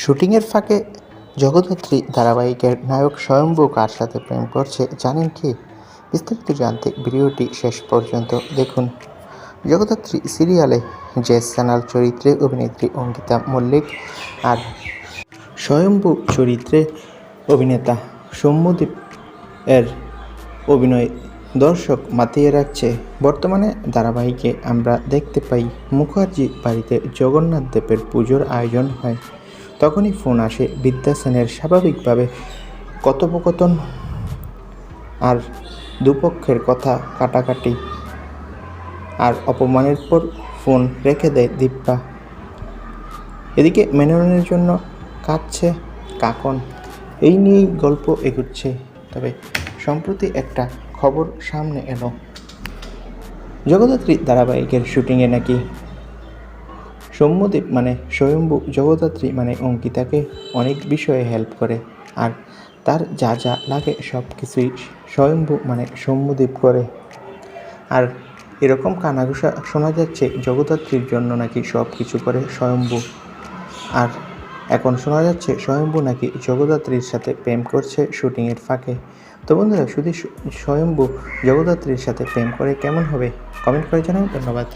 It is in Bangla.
শুটিংয়ের ফাঁকে জগদ্ধাত্রী ধারাবাহিকের নায়ক স্বয়ম্ভু কার সাথে প্রেম করছে জানেন কি? বিস্তারিত জানতে ভিডিওটি শেষ পর্যন্ত দেখুন। জগদ্ধাত্রী সিরিয়ালে যে চ্যানেল চরিত্রে অভিনেত্রী অঙ্কিতা মল্লিক আর স্বয়ম্ভু চরিত্রে অভিনেতা সৌম্যদীপ এর অভিনয় দর্শক মাতিয়ে রাখছে। বর্তমানে ধারাবাহিকে আমরা দেখতে পাই মুখার্জি বাড়িতে জগন্নাথ দেবের পুজোর আয়োজন হয়। তখনই ফোন আসে বিদ্যা সেনের স্বাভাবিকভাবে কথোপকথন আর দুপক্ষের কথা কাটাকাটি। আর অপমানের পর ফোন রেখে দেয় দিব্যা এদিকে মেননের জন্য কাঁদছে কাকন। এই নিয়েই গল্প এগুচ্ছে। তবে সম্প্রতি একটা খবর সামনে এলো। জগদ্ধাত্রী ধারাবাহিকের শুটিংয়ে নাকি সৌম্যদীপ মানে স্বয়ম্ভু জগদ্ধাত্রী মানে অঙ্কিতাকে অনেক বিষয়ে হেল্প করে। আর তার যা যা লাগে সব কিছুই স্বয়ম্ভু মানে সৌম্যদীপ করে। আর এরকম কানাঘুষা শোনা যাচ্ছে, জগদ্ধাত্রীর জন্য নাকি সব কিছু করে স্বয়ম্ভু। আর এখন শোনা যাচ্ছে, স্বয়ম্ভু নাকি জগদ্ধাত্রীর সাথে প্রেম করছে শুটিংয়ের ফাঁকে। তো বন্ধুরা, শুধু স্বয়ম্ভু জগদ্ধাত্রীর সাথে প্রেম করে কেমন হবে? কমেন্ট করে জানাও, ধন্যবাদ।